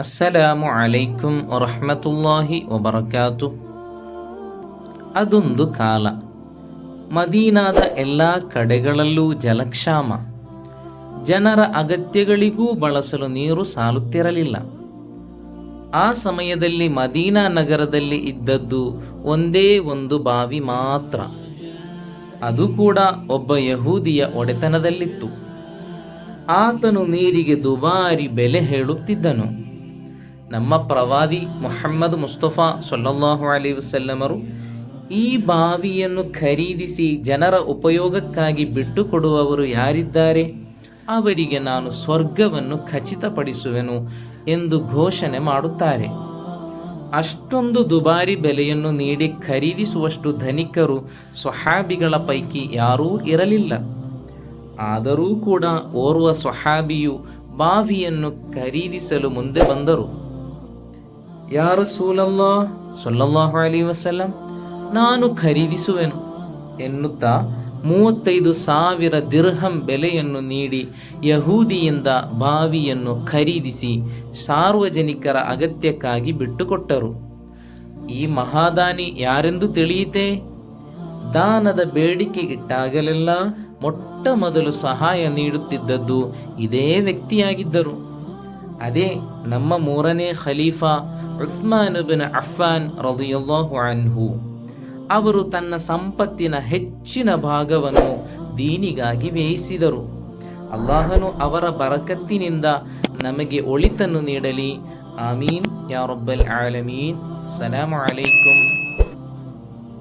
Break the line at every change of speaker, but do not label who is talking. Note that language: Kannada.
ಅಸ್ಸಲಾಮು ಅಲೈಕುಂ ವರಹಮತುಲ್ಲಾಹಿ ವಬರಕಾತು ಅದೊಂದು ಕಾಲ ಮದೀನಾದ ಎಲ್ಲ ಕಡೆಗಳಲ್ಲೂ ಜಲಕ್ಷಾಮ ಜನರ ಅಗತ್ಯಗಳಿಗೂ ಬಳಸಲು ನೀರು ಸಾಲುತ್ತಿರಲಿಲ್ಲ. ಆ ಸಮಯದಲ್ಲಿ ಮದೀನಾ ನಗರದಲ್ಲಿ ಇದ್ದದ್ದು ಒಂದೇ ಒಂದು ಬಾವಿ ಮಾತ್ರ. ಅದು ಕೂಡ ಒಬ್ಬ ಯಹೂದಿಯ ಒಡೆತನದಲ್ಲಿತ್ತು. ಆತನು ನೀರಿಗೆ ದುಬಾರಿ ಬೆಲೆ ಹೇಳುತ್ತಿದ್ದನು. ನಮ್ಮ ಪ್ರವಾದಿ ಮೊಹಮ್ಮದ್ ಮುಸ್ತಫಾ ಸೊಲ್ಲಲ್ಲಾಹು ಅಲಿ ವಸಲ್ಲಮರು ಈ ಬಾವಿಯನ್ನು ಖರೀದಿಸಿ ಜನರ ಉಪಯೋಗಕ್ಕಾಗಿ ಬಿಟ್ಟುಕೊಡುವವರು ಯಾರಿದ್ದಾರೆ? ಅವರಿಗೆ ನಾನು ಸ್ವರ್ಗವನ್ನು ಖಚಿತಪಡಿಸುವೆನು ಎಂದು ಘೋಷಣೆ ಮಾಡುತ್ತಾರೆ. ಅಷ್ಟೊಂದು ದುಬಾರಿ ಬೆಲೆಯನ್ನು ನೀಡಿ ಖರೀದಿಸುವಷ್ಟು ಧನಿಕರು ಸ್ವಹಾಬಿಗಳ ಪೈಕಿ ಯಾರೂ ಇರಲಿಲ್ಲ. ಆದರೂ ಕೂಡ ಓರ್ವ ಸ್ವಹಾಬಿಯು ಬಾವಿಯನ್ನು ಖರೀದಿಸಲು ಮುಂದೆ ಬಂದರು. ಯಾರು ಸೂಲಲ್ಲಾ ಸೊಲ್ಲಲ್ಲಾಹು ಅಲಿ ವಸಲ್ಲಂ, ನಾನು ಖರೀದಿಸುವೆನು. ಎನ್ನುತ್ತಾ ಮೂವತ್ತೈದು ಸಾವಿರ ದಿರ್ಹಂ ಬೆಲೆಯನ್ನು ನೀಡಿ ಯಹೂದಿಯಿಂದ ಬಾವಿಯನ್ನು ಖರೀದಿಸಿ ಸಾರ್ವಜನಿಕರ ಅಗತ್ಯಕ್ಕಾಗಿ ಬಿಟ್ಟುಕೊಟ್ಟರು. ಈ ಮಹಾದಾನಿ ಯಾರೆಂದು ತಿಳಿಯಿತೆ? ದಾನದ ಬೇಡಿಕೆ ಇಟ್ಟಾಗಲೆಲ್ಲ ಮೊಟ್ಟ ಮೊದಲು ಸಹಾಯ ನೀಡುತ್ತಿದ್ದದ್ದು ಇದೇ ವ್ಯಕ್ತಿಯಾಗಿದ್ದರು. ಅದೇ ನಮ್ಮ ಮೂರನೇ ಖಲೀಫಾ ಉಸ್ಮಾನ್ ಬಿನ್ ಅಫ್ಫಾನ್ ರದಿಯಲ್ಲಾಹು ಅನ್ಹು ಅವರು ತನ್ನ ಸಂಪತ್ತಿನ ಹೆಚ್ಚಿನ ಭಾಗವನ್ನು ದೀನಿಗಾಗಿ ವ್ಯಯಿಸಿದರು ಅಲ್ಲಾಹನು ಅವರ ಬರಕತ್ತಿನಿಂದ ನಮಗೆ ಒಳಿತನ್ನು ನೀಡಲಿ ಆಮೀನ್ ಯಾ ರಬ್ಬಲ್ ಆಲಮೀನ್ ಸಲಾಮು ಅಲೈಕುಂ